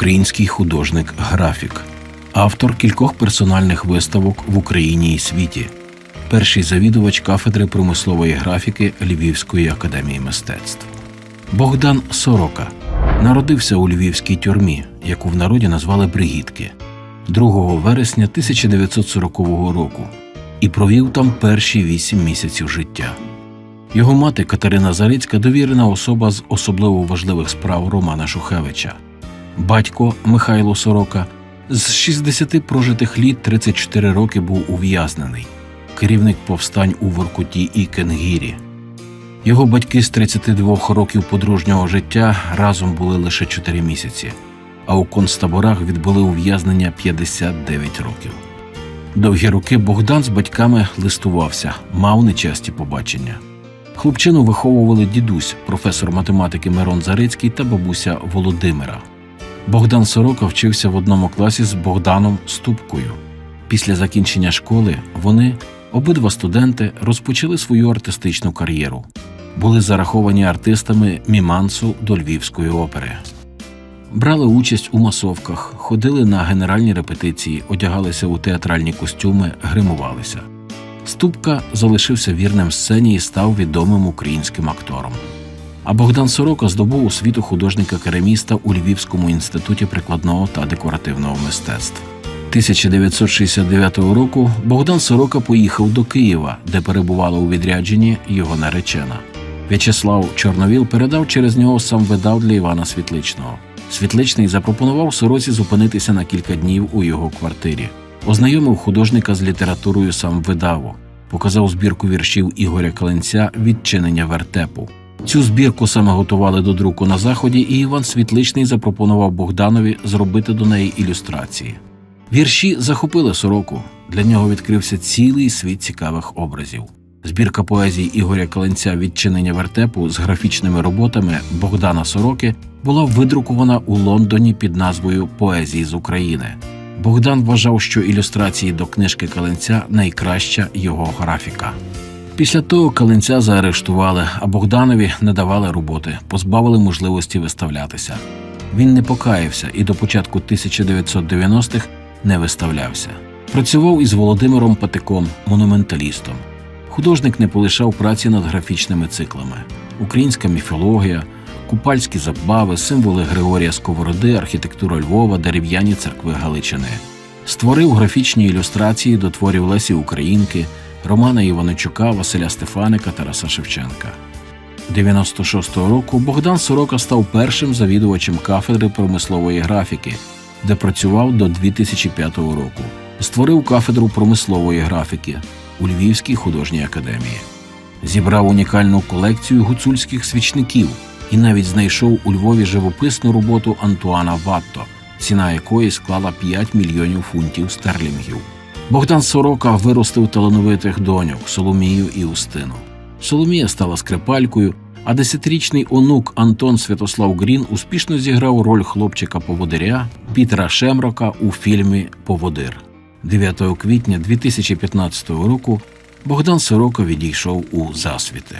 український художник-графік, автор кількох персональних виставок в Україні і світі, перший завідувач кафедри промислової графіки Львівської академії мистецтв. Богдан Сорока народився у львівській тюрмі, яку в народі назвали Бригітки, 2 вересня 1940 року, і провів там перші вісім місяців життя. Його мати Катерина Зарицька довірена особа з особливо важливих справ Романа Шухевича. Батько Михайло Сорока з 60 прожитих літ 34 роки був ув'язнений, керівник повстань у Воркуті і Кенгірі. Його батьки з 32 років подружнього життя разом були лише 4 місяці, а у концтаборах відбули ув'язнення 59 років. Довгі роки Богдан з батьками листувався, мав нечасті побачення. Хлопчину виховували дідусь, професор математики Мирон Зарицький та бабуся Володимира. Богдан Сорока вчився в одному класі з Богданом Ступкою. Після закінчення школи вони, обидва студенти, розпочали свою артистичну кар'єру. Були зараховані артистами Мімансу до Львівської опери. Брали участь у масовках, ходили на генеральні репетиції, одягалися у театральні костюми, гримувалися. Ступка залишився вірним сцені і став відомим українським актором. А Богдан Сорока здобув освіту художника-кераміста у Львівському інституті прикладного та декоративного мистецтв. 1969 року Богдан Сорока поїхав до Києва, де перебувала у відрядженні його наречена. В'ячеслав Чорновіл передав через нього сам видав для Івана Світличного. Світличний запропонував сороці зупинитися на кілька днів у його квартирі. Ознайомив художника з літературою сам видаву, показав збірку віршів Ігоря Каленця Відчинення вертепу. Цю збірку саме готували до друку на заході, і Іван Світличний запропонував Богданові зробити до неї ілюстрації. Вірші захопили сороку. Для нього відкрився цілий світ цікавих образів. Збірка поезії Ігоря Каленця Відчинення вертепу з графічними роботами Богдана Сороки була видрукована у Лондоні під назвою Поезії з України. Богдан вважав, що ілюстрації до книжки Каленця найкраща його графіка. Після того Каленця заарештували, а Богданові не давали роботи, позбавили можливості виставлятися. Він не покаявся і до початку 1990-х не виставлявся. Працював із Володимиром Патиком, монументалістом. Художник не полишав праці над графічними циклами: українська міфологія, купальські забави, символи Григорія Сковороди, архітектура Львова, дерев'яні церкви Галичини. Створив графічні ілюстрації до творів Лесі Українки, Романа Іваничука, Василя Стефаника, Тараса Шевченка. 96-го року Богдан Сорока став першим завідувачем кафедри промислової графіки, де працював до 2005 року. Створив кафедру промислової графіки у Львівській художній академії. Зібрав унікальну колекцію гуцульських свічників і навіть знайшов у Львові живописну роботу Антуана Ватто, ціна якої склала 5 мільйонів фунтів стерлінгів. Богдан Сорока виростив талановитих доньок Соломію і Устину. Соломія стала скрипалькою, а десятирічний онук Антон Святослав Грін успішно зіграв роль хлопчика-поводиря Пітера Шемрока у фільмі Поводир. 9 квітня 2015 року Богдан Сорока відійшов у засвіти.